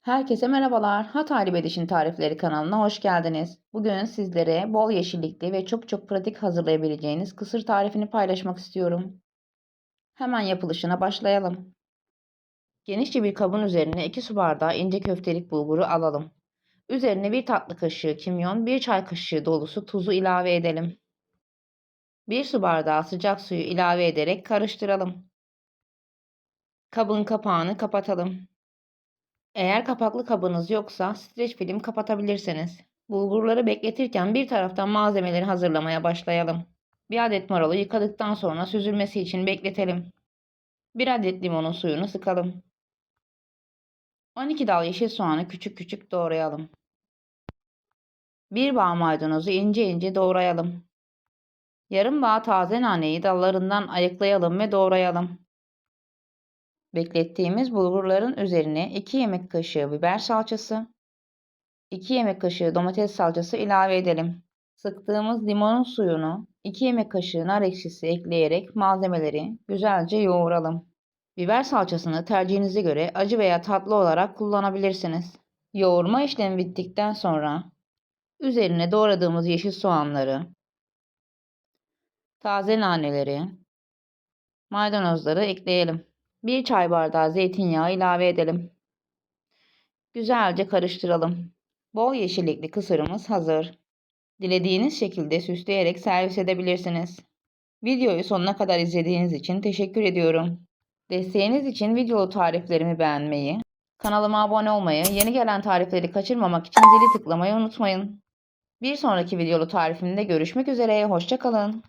Herkese merhabalar. Hataylı Bediş'in Tarifleri kanalına hoş geldiniz. Bugün sizlere bol yeşillikli ve çok çok pratik hazırlayabileceğiniz kısır tarifini paylaşmak istiyorum. Hemen yapılışına başlayalım. Genişçe bir kabın üzerine 2 su bardağı ince köftelik bulguru alalım. Üzerine 1 tatlı kaşığı kimyon, 1 çay kaşığı dolusu tuzu ilave edelim. 1 su bardağı sıcak suyu ilave ederek karıştıralım. Kabın kapağını kapatalım. Eğer kapaklı kabınız yoksa streç film kapatabilirsiniz. Bulgurları bekletirken bir taraftan malzemeleri hazırlamaya başlayalım. Bir adet marulu yıkadıktan sonra süzülmesi için bekletelim. Bir adet limonun suyunu sıkalım. 12 dal yeşil soğanı küçük küçük doğrayalım. Bir bağ maydanozu ince ince doğrayalım. Yarım bağ taze naneyi dallarından ayıklayalım ve doğrayalım. Beklettiğimiz bulgurların üzerine 2 yemek kaşığı biber salçası, 2 yemek kaşığı domates salçası ilave edelim. Sıktığımız limonun suyunu 2 yemek kaşığı nar ekşisi ekleyerek malzemeleri güzelce yoğuralım. Biber salçasını tercihinize göre acı veya tatlı olarak kullanabilirsiniz. Yoğurma işlemi bittikten sonra üzerine doğradığımız yeşil soğanları, taze naneleri, maydanozları ekleyelim. 1 çay bardağı zeytinyağı ilave edelim. Güzelce karıştıralım. Bol yeşillikli kısırımız hazır. Dilediğiniz şekilde süsleyerek servis edebilirsiniz. Videoyu sonuna kadar izlediğiniz için teşekkür ediyorum. Desteğiniz için videolu tariflerimi beğenmeyi, kanalıma abone olmayı, yeni gelen tarifleri kaçırmamak için zili tıklamayı unutmayın. Bir sonraki videolu tarifimde görüşmek üzere, hoşçakalın.